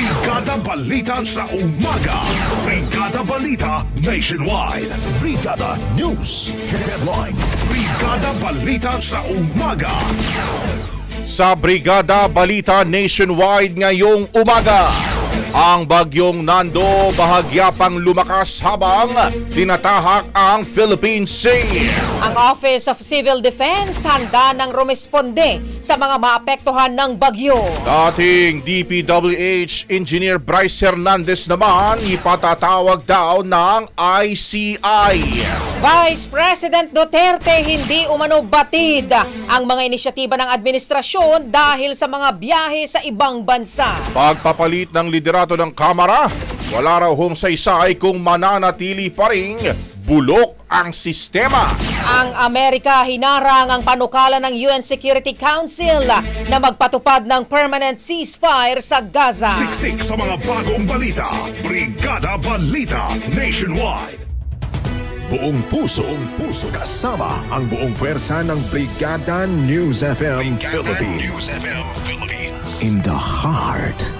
Brigada Balita sa umaga. Brigada Balita Nationwide. Brigada News Headlines. Brigada Balita sa umaga. Sa Brigada Balita Nationwide ngayong umaga. Ang bagyong Nando bahagya pang lumakas habang tinatahak ang Philippine Sea. Ang Office of Civil Defense handa ng rumisponde sa mga maapektuhan ng bagyo. Dating DPWH Engineer Bryce Hernandez naman ipatatawag daw ng ICI. Vice President Duterte hindi umano batid ang mga inisyatiba ng administrasyon dahil sa mga biyahe sa ibang bansa. Pagpapalit ng liderato ng Kamara, wala raw hong saysay kung mananatili pa ring bulok ang sistema. Ang Amerika hinarang ang panukala ng UN Security Council na magpatupad ng permanent ceasefire sa Gaza. Siksik sa mga bagong balita. Brigada Balita Nationwide. Buong puso, buong puso kasama ang buong pwersa ng Brigada News FM Philippines. In the heart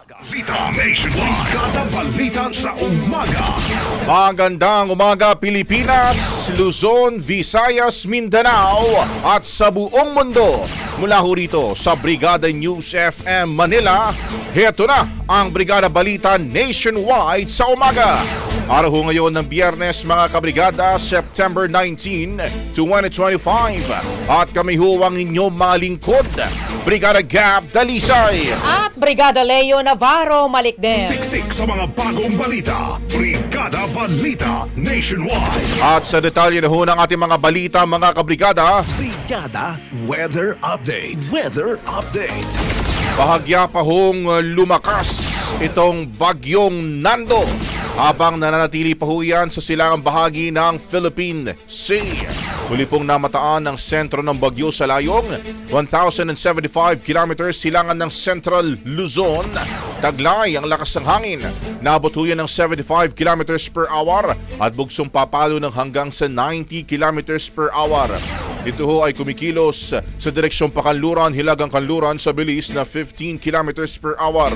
Balita Nationwide. Brigada Balita sa umaga. Magandang umaga Pilipinas, Luzon, Visayas, Mindanao at sa buong mundo. Mula ho rito sa Brigada News FM Manila, heto na ang Brigada Balita Nationwide sa umaga. Araw ho ngayon ng biyernes mga kabrigada, September 19, 2025. At kami ho ang inyong mga lingkod, Brigada Gab Dalisay. At Brigada Leo Navarro Malikden. Siksik sa mga bagong balita. Brigada Balita Nationwide. At sa detalye na ho ng ating mga balita mga kabrigada, Brigada Weather Update. Weather Update. Bahagya pa hong uh, lumakas itong bagyong Nando habang nananatili pa ho sa silangang bahagi ng Philippine Sea. Huli pong namataan ng sentro ng bagyo sa layong 1,075 kilometers silangan ng Central Luzon. Taglay ang lakas ng hangin. Naabot ho yan ng 75 kilometers per hour at bugsong papalo ng hanggang sa 90 kilometers per hour. Ito ho ay kumikilos sa direksyong Pakanluran, Hilagang Kanluran sa bilis na 15 kilometers per hour.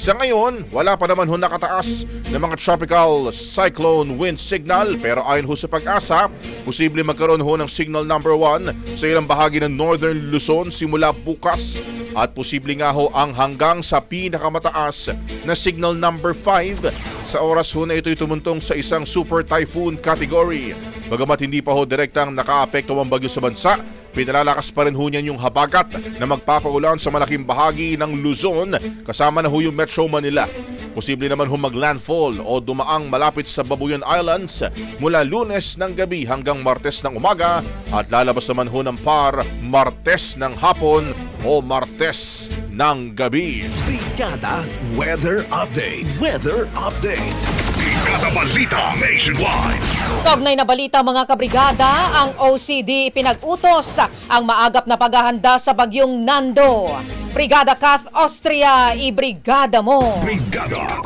Sa ngayon, wala pa naman ho nakataas ng mga tropical cyclone wind signal pero ayon ho sa pag-asa, posible magkaroon ho ng signal number 1 sa ilang bahagi ng northern Luzon simula bukas at posible nga ho ang hanggang sa pinakamataas na signal number 5 sa oras ho na ito'y tumuntong sa isang super typhoon category. Bagamat hindi pa ho direktang nakaapekto ang bagyo sa bansa, pinalalakas pa rin ho niyan yung habagat na magpapaulan sa malaking bahagi ng Luzon kasama na ho yung Metro Manila. Posible naman ho maglandfall o dumaang malapit sa Babuyan Islands mula lunes ng gabi hanggang martes ng umaga at lalabas naman ho ng par martes ng hapon o martes ng gabi. Brigada Weather Update. Weather Update. Brigada Balita Nationwide. Kaugnay na balita mga kabrigada, ang OCD pinag-utos ang maagap na paghahanda sa bagyong Nando. Brigada Kath Austria, ibrigada mo! Brigada.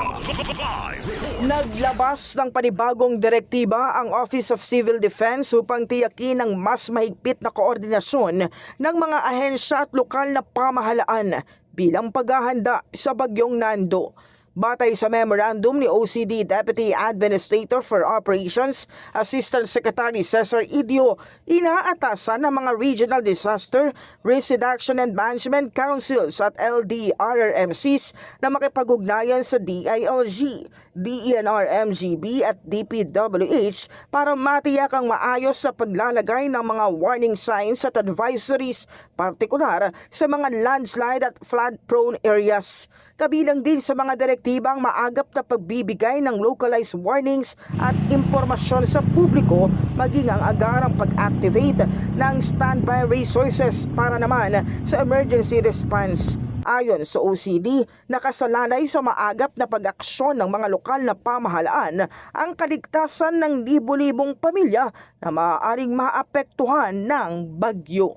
Naglabas ng panibagong direktiba ang Office of Civil Defense upang tiyakin ang mas mahigpit na koordinasyon ng mga ahensya at lokal na pamahalaan bilang paghahanda sa bagyong Nando. Batay sa memorandum ni OCD Deputy Administrator for Operations, Assistant Secretary Cesar Idio, inaatasan ng mga Regional Disaster Risk Reduction and Management Councils at LDRRMCs na makipag-ugnayan sa DILG, DENR-MGB at DPWH para matiyak ang maayos na paglalagay ng mga warning signs at advisories, partikular sa mga landslide at flood-prone areas. Kabilang din sa mga direktibang maagap na pagbibigay ng localized warnings at impormasyon sa publiko maging ang agarang pag-activate ng standby resources para naman sa emergency response. Ayon sa OCD, nakasalalay sa maagap na pag-aksyon ng mga lokal na pamahalaan ang kaligtasan ng libo-libong pamilya na maaaring maapektuhan ng bagyo.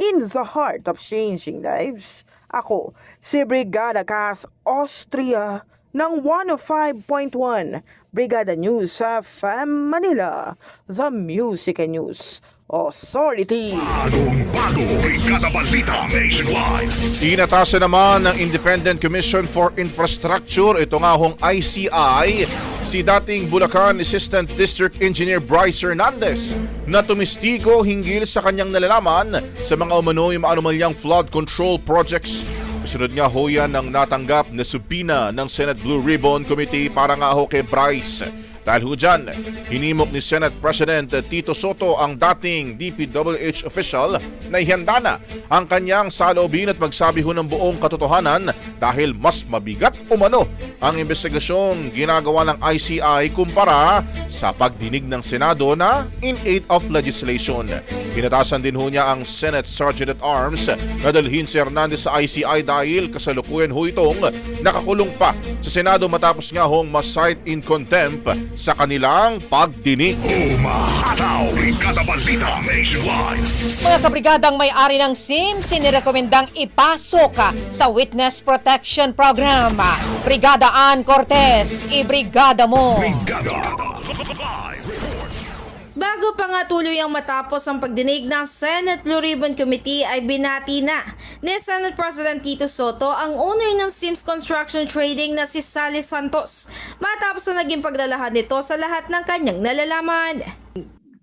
In the heart of changing lives, ako si Brigada Kath Austria ng 105.1 Brigada News sa FM Manila, The Music and News Authority. Bagong bago. Brigada Balita Nationwide. Inatasan naman ng Independent Commission for Infrastructure, ito nga hong ICI, si dating Bulacan Assistant District Engineer Bryce Hernandez na tumistigo hinggil sa kanyang nalalaman sa mga umano'y maanumalyang flood control projects. Kasunod nga ho yan ng natanggap na subpina ng Senate Blue Ribbon Committee para nga ho kay Bryce. Dahil ho dyan, hinimok ni Senate President Tito Soto ang dating DPWH official na ihanda na ang kanyang saloobin at magsabi ho ng buong katotohanan dahil mas mabigat umano ang investigasyong ginagawa ng ICI kumpara sa pagdinig ng Senado na in aid of legislation. Pinatasan din ho niya ang Senate Sergeant at Arms na dalhin si Hernandez sa ICI dahil kasalukuyan ho itong nakakulong pa sa Senado matapos nga hong ma-cite in contempt sa kanilang pagdinig. Umahataw. Brigada Balita Nationwide. Mga kabrigadang may-ari ng SIM, sinirekomendang ipasok sa Witness Protection Program. Brigada Ann Cortez, ibrigada mo! Brigada. Bago pa nga tuloy ang matapos ang pagdinig ng Senate Blue Ribbon Committee ay binati na ni Senate President Tito Soto ang owner ng Sims Construction Trading na si Sally Santos matapos na naging paglalahad nito sa lahat ng kanyang nalalaman.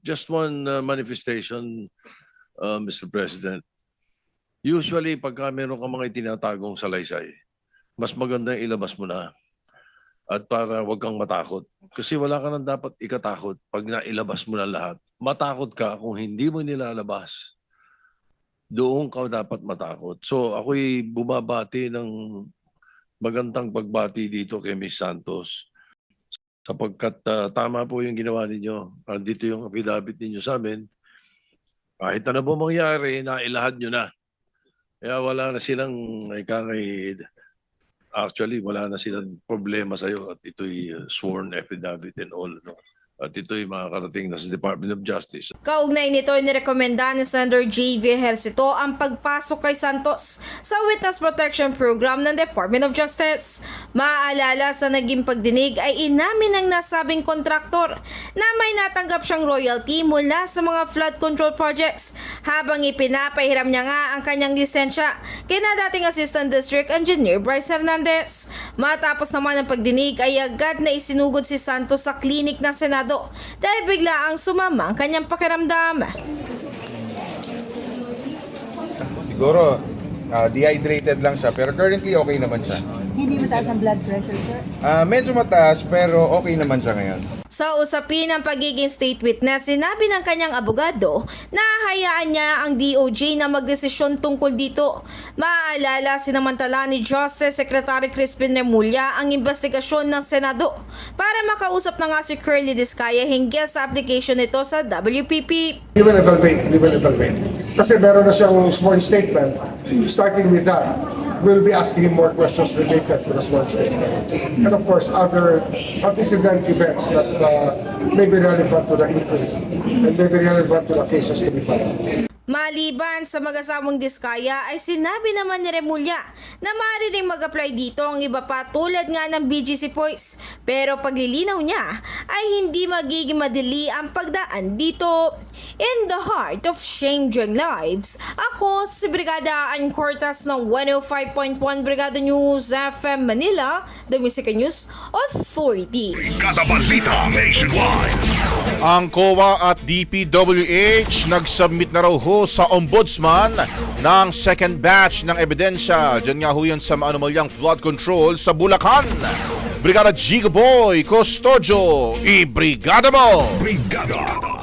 just one uh, manifestation, uh, Mr. President. Usually, pagka meron ka mga itinatagong salaysay, mas maganda ilabas mo na at para wag kang matakot. Kasi wala ka nang dapat ikatakot pag nailabas mo na lahat. Matakot ka kung hindi mo nilalabas. Doon ka dapat matakot. So ako'y bumabati ng magandang pagbati dito kay Miss Santos sapagkat ah, tama po yung ginawa ninyo. Andito yung affidavit ninyo sa amin. Kahit ano po mangyari, nailahad nyo na. Kaya wala na silang ikakay actually wala na silang problema sa iyo at ito'y uh, sworn affidavit and all no at ito'y makakarating na sa Department of Justice. Kaugnay nito, nirekomenda ni Senator J.V. Ejercito ang pagpasok kay Santos sa Witness Protection Program ng Department of Justice. Maaalala sa naging pagdinig ay inamin ng nasabing kontraktor na may natanggap siyang royalty mula sa mga flood control projects habang ipinapahiram niya nga ang kanyang lisensya kay na dating Assistant District Engineer Bryce Hernandez. Matapos naman ang pagdinig ay agad na isinugod si Santos sa klinik ng Senado dahil bigla ang sumama ang kanyang pakiramdam. Siguro, ah, dehydrated lang siya, pero currently okay naman siya. Hindi mataas ang blood pressure, sir. Ah, medyo mataas, pero okay naman siya ngayon. Sa usapin ng pagiging state witness, sinabi ng kanyang abogado na hayaan niya ang DOJ na magdesisyon tungkol dito. Maaalala sinamantala ni Justice Secretary Crispin Remulla ang investigasyon ng Senado para makausap na nga si Curly Discaya hinggil sa application nito sa WPP. Will evaluate. Kasi meron na siyang sworn statement. Starting with that, we'll be asking him more questions related to the sworn statement. And of course, other antecedent events that uh, may be relevant to the inquiry and may be relevant to the cases to be filed. Maliban sa mag-asawang diskaya ay sinabi naman ni Remulla na maaari ring mag-apply dito ang iba pa tulad nga ng BGC Points. Pero paglilinaw niya ay hindi magiging madali ang pagdaan dito. In the heart of changing lives, ako si Brigada Ann Cortas ng 105.1 Brigada News FM Manila, The Music News Authority. Kada balita nationwide. Ang COA at DPWH nag-submit na raw ho sa Ombudsman ng second batch ng ebidensya. Diyan nga ho yan sa maanumalyang flood control sa Bulacan. Brigada Giga Boy Custodio, i-brigada mo! Brigada.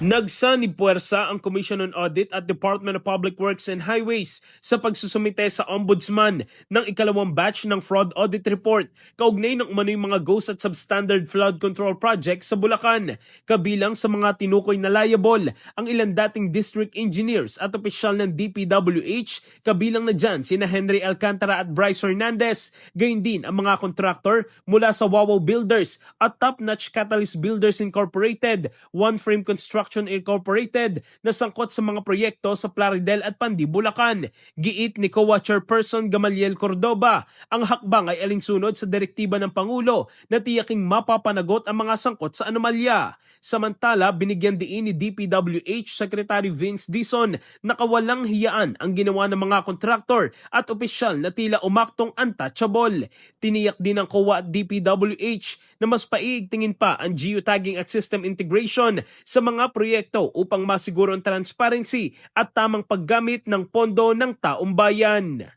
Nagsanib puwersa ang Commission on Audit at Department of Public Works and Highways sa pagsusumite sa Ombudsman ng ikalawang batch ng Fraud Audit Report kaugnay ng umano'y mga ghost at substandard flood control projects sa Bulacan. Kabilang sa mga tinukoy na liable ang ilan dating district engineers at opisyal ng DPWH kabilang na dyan sina Henry Alcantara at Bryce Hernandez. Gayun din ang mga contractor mula sa Wawaw Builders at Top Notch Catalyst Builders Incorporated, One Frame Construction Incorporated na sangkot sa mga proyekto sa Plaridel at Pandi, Bulacan. Giit ni COA Chairperson Gamaliel Cordoba, ang hakbang ay alinsunod sa direktiba ng Pangulo na tiyaking mapapanagot ang mga sangkot sa anomalya. Samantala, binigyan diin ni DPWH Secretary Vince Dison na kawalang hiyaan ang ginawa ng mga kontraktor at opisyal na tila umaktong untouchable. Tiniyak din ng COA at DPWH na mas paiigtingin pa ang geotagging at system integration sa mga proyekto upang masiguro ang transparency at tamang paggamit ng pondo ng taong bayan.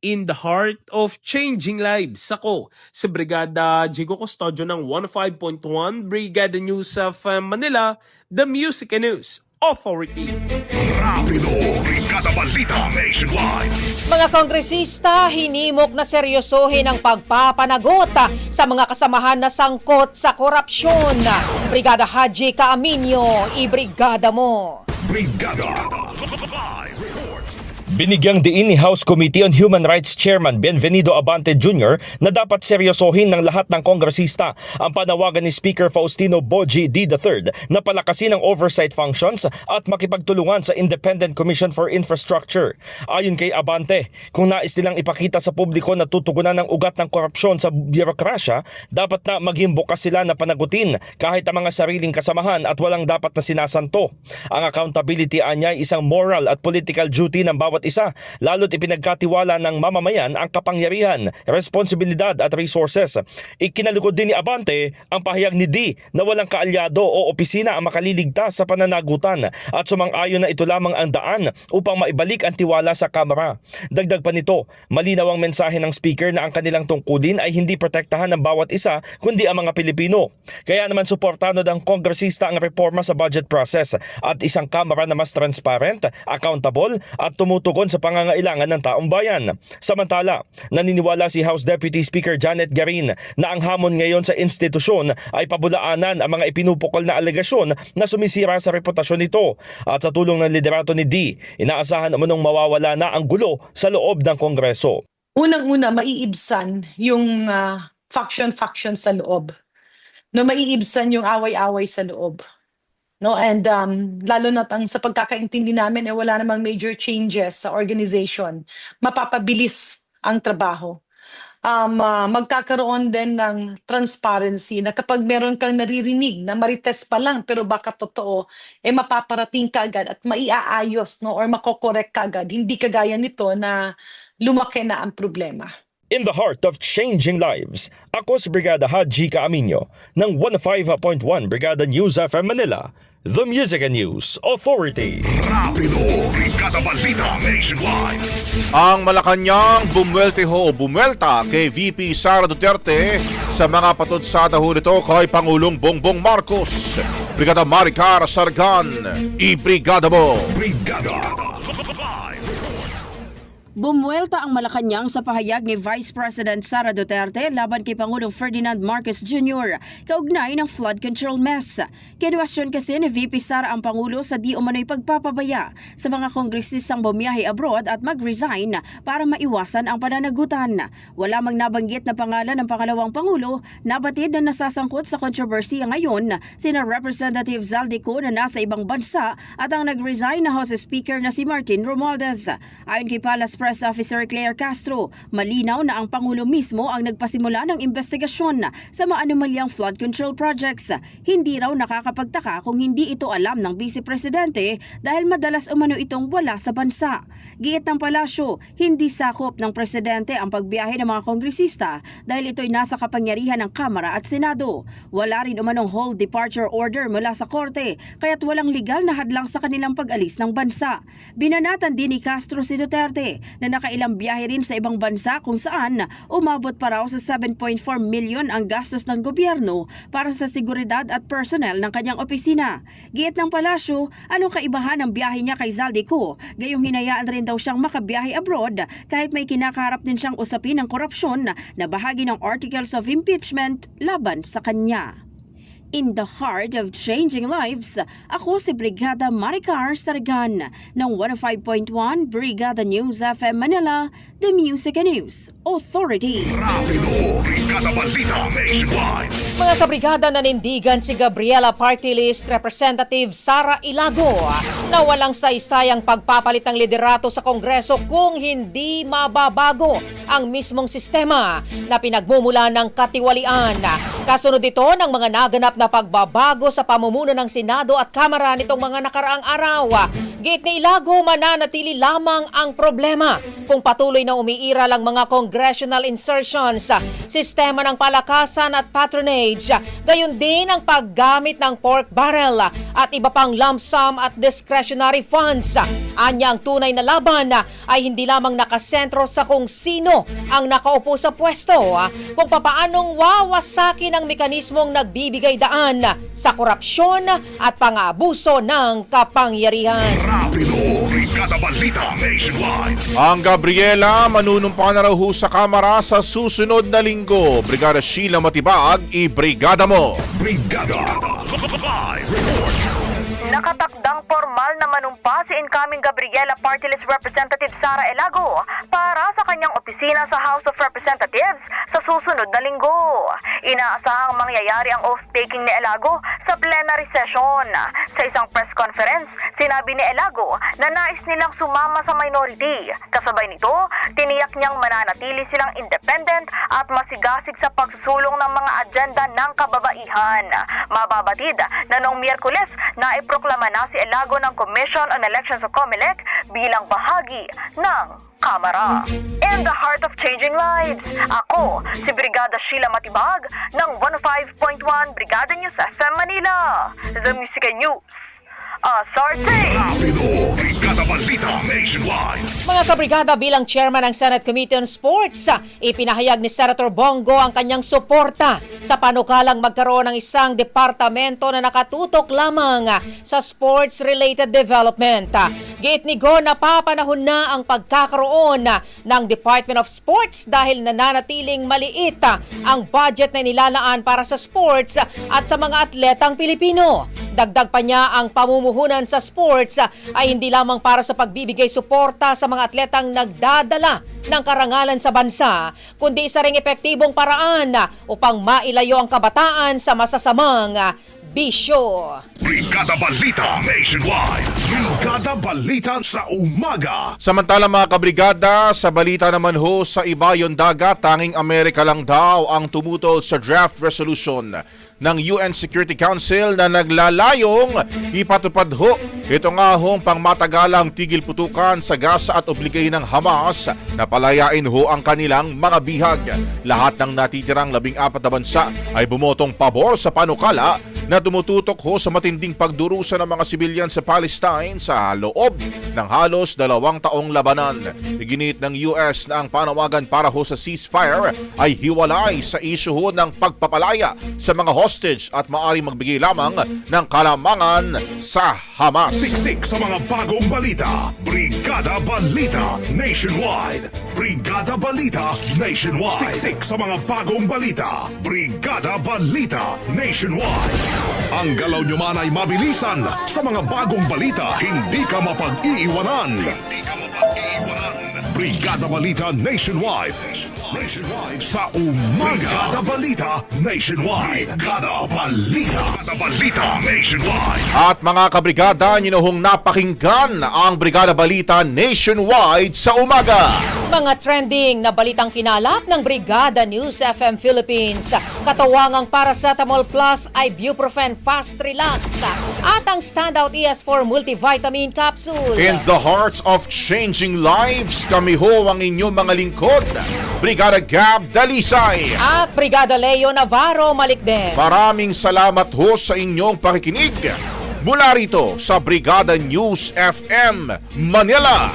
In the heart of changing lives, ako si Brigada Jigo Custodio ng 105.1 Brigada News of Manila, The Music and News Authority. Rapido. Brigada balita nationwide. Mga kongresista, hinimok na seryosohin ang pagpapanagot sa mga kasamahan na sangkot sa korupsyon. Brigada Haji Kaaminyo, ibrigada mo. Brigada. Live report. Binigyang diin ni House Committee on Human Rights Chairman Benvenido Abante Jr. na dapat seryosohin ng lahat ng kongresista ang panawagan ni Speaker Faustino Boji D. III na palakasin ang oversight functions at makipagtulungan sa Independent Commission for Infrastructure. Ayon kay Abante, kung nais nilang ipakita sa publiko na tutugunan ng ugat ng korupsyon sa birokrasya, dapat na maging bukas sila na panagutin kahit ang mga sariling kasamahan at walang dapat na sinasanto. Ang accountability anya ay isang moral at political duty ng bawat isa, lalo't ipinagkatiwala ng mamamayan ang kapangyarihan, responsibilidad at resources. Ikinalikod din ni Abante ang pahayag ni D na walang kaalyado o opisina ang makaliligtas sa pananagutan at sumang-ayon na ito lamang ang daan upang maibalik ang tiwala sa Kamara. Dagdag pa nito, malinaw ang mensahe ng speaker na ang kanilang tungkulin ay hindi protektahan ng bawat isa kundi ang mga Pilipino. Kaya naman suportado ng kongresista ang reforma sa budget process at isang Kamara na mas transparent, accountable at tumutugon sa pangangailangan ng taong bayan. Samantala, naniniwala si House Deputy Speaker Janet Garin na ang hamon ngayon sa institusyon ay pabulaanan ang mga ipinupukol na alegasyon na sumisira sa reputasyon nito. At sa tulong ng liderato ni D, inaasahan umunong mawawala na ang gulo sa loob ng Kongreso. Unang-una, maiibsan yung ah, faction-faction sa loob. no maiibsan yung away-away sa loob. No, and um, lalo na tang sa pagkakaintindi namin eh wala namang major changes sa organization. Mapapabilis ang trabaho. Um, ah, magkakaroon din ng transparency na kapag meron kang naririnig na marites pa lang pero baka totoo, eh mapaparating ka agad at maiaayos no, or makokorek ka agad. Hindi kagaya nito na lumaki na ang problema. In the heart of changing lives, ako si Brigada Haji Caaminyo ng 105.1 Brigada News FM Manila, the Music and News Authority. Rapido, Brigada Balita Nationwide. Ang Malacanang bumwelteho o bumwelta kay VP Sara Duterte sa mga patutsada ho nito kay Pangulong Bongbong Marcos. Brigada Maricar Sargan, i-brigada mo! Brigada. Bumuelta ang Malacanang sa pahayag ni Vice President Sara Duterte laban kay Pangulong Ferdinand Marcos Jr. kaugnay ng flood control mess. Kinwestiyon kasi ni VP Sara ang Pangulo sa di umano'y pagpapabaya sa mga kongresistang bumiyahe abroad at mag-resign para maiwasan ang pananagutan. Wala mang nabanggit na pangalan ng pangalawang Pangulo na batid na nasasangkot sa kontrobersiya ngayon sina Representative Zaldico na nasa ibang bansa at ang nag-resign na House Speaker na si Martin Romualdez. Ayon kay Palace Press Officer Claire Castro, malinaw na ang Pangulo mismo ang nagpasimula ng investigasyon sa maanumalyang flood control projects. Hindi raw nakakapagtaka kung hindi ito alam ng Vice Presidente dahil madalas umano itong wala sa bansa. Giit ng palasyo, hindi sakop ng Presidente ang pagbiyahe ng mga kongresista dahil ito'y nasa kapangyarihan ng Kamara at Senado. Wala rin umanong whole departure order mula sa Korte kaya't walang legal na hadlang sa kanilang pag-alis ng bansa. Binanatan din ni Castro si Duterte na nakailang biyahe rin sa ibang bansa kung saan umabot pa raw sa 7.4 milyon ang gastos ng gobyerno para sa seguridad at personnel ng kanyang opisina. Giit ng palasyo, anong kaibahan ng biyahe niya kay Zaldico? Gayong hinayaan rin daw siyang makabiyahe abroad kahit may kinakaharap din siyang usapin ng korupsyon na bahagi ng articles of impeachment laban sa kanya. In the heart of changing lives, ako si Brigada Maricar Sargan ng 105.1 Brigada News FM Manila, the Music and News Authority. Rapido, Brigada Balita Nationwide. Mga kabrigada nanindigan si Gabriela Party List Representative Sara Ilago na walang saysayang pagpapalit ng liderato sa Kongreso kung hindi mababago ang mismong sistema na pinagmumula ng katiwalian. Kasunod ito ng mga naganap na pagbabago sa pamumuno ng Senado at Kamara nitong mga nakaraang araw. Gate ni Ilago, mananatili lamang ang problema kung patuloy na umiira lang mga congressional insertions, sistema ng palakasan at patronage, gayon din ang paggamit ng pork barrel at iba pang lump sum at discretionary funds. Anya ang tunay na laban ay hindi lamang nakasentro sa kung sino ang nakaupo sa pwesto, kung papaanong wawasakin ang mekanismong nagbibigay daan sa korupsyon at pang-abuso ng kapangyarihan. Rapido, Brigada Balita Nationwide. Ang Gabriela manunumpa na raw sa Kamara sa susunod na linggo. Brigada Sheila Matibag, i-brigada mo! Brigada. Live report. Nakatakdang formal na manumpa si incoming Gabriela Party List Representative Sara Elago para sa kanyang opisina sa House of Representatives sa susunod na linggo. Inaasahang mangyayari ang oath-taking ni Elago sa plenary session. Sa isang press conference, sinabi ni Elago na nais nilang sumama sa minority. Kasabay nito, tiniyak niyang mananatili silang independent at masigasig sa pagsusulong ng mga agenda ng kababaihan. Mababatid na noong Miyerkules na iproklama na si Elago ng Commission on Elections o COMELEC bilang bahagi ng Kamara. In the heart of changing lives, ako si Brigada Sheila Matibag ng 105.1 Brigada News FM Manila. The Music News. Asarte! Rapido, Brigada Balita Nationwide. Mga kabrigada bilang chairman ng Senate Committee on Sports, ipinahayag ni Senator Bongo ang kanyang suporta sa panukalang magkaroon ng isang departamento na nakatutok lamang sa sports-related development. Gate ni Go, napapanahon na ang pagkakaroon ng Department of Sports dahil nananatiling maliit ang budget na nilalaan para sa sports at sa mga atletang Pilipino. Dagdag pa niya ang pamumuhunan sa sports ah, ay hindi lamang para sa pagbibigay suporta sa mga atletang nagdadala ng karangalan sa bansa, kundi isa ring epektibong paraan ah, upang mailayo ang kabataan sa masasamang ah, bisyo. Brigada Balita Nationwide. Brigada Balita sa umaga. Samantala mga kabrigada, sa balita naman ho sa iba yung dagat, tanging Amerika lang daw ang tumutol sa draft resolution ng UN Security Council na naglalayong ipatupad ho. Ito nga hong pangmatagalang tigil putukan sa Gaza at obligahin ng Hamas na palayain ho ang kanilang mga bihag. Lahat ng natitirang labing apat na bansa ay bumotong pabor sa panukala na tumututok ho sa matinding pagdurusa ng mga sibilyan sa Palestine sa loob ng halos dalawang taong labanan. Iginit ng US na ang panawagan para ho sa ceasefire ay hiwalay sa isyu ho ng pagpapalaya sa mga hostage at maari magbigay lamang ng kalamangan sa Hamas. Siksik sa mga bagong balita. Brigada Balita Nationwide. Brigada Balita Nationwide. Siksik sa mga bagong balita. Brigada Balita Nationwide. Ang galaw nyo man ay mabilisan sa mga bagong balita. Hindi ka mapag-iiwanan. Hindi ka mapag-iiwanan. Brigada Balita Nationwide. Nationwide sa umaga. Brigada Balita Nationwide. Brigada Balita. Brigada Balita Nationwide. At mga kabrigada, ninuhong napakinggan ang Brigada Balita nationwide sa umaga. Mga trending na balitang kinalap ng Brigada News FM Philippines. Katawangang paracetamol plus ibuprofen fast relax. At ang standout ES4 multivitamin capsule. In the hearts of changing lives, kami ho ang inyong mga lingkod. Brigada Gab Dalisay. At Brigada Leo Navarro Malikden. Maraming salamat ho sa inyong pakikinig. Mula rito sa Brigada News FM Manila,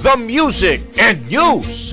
the music and news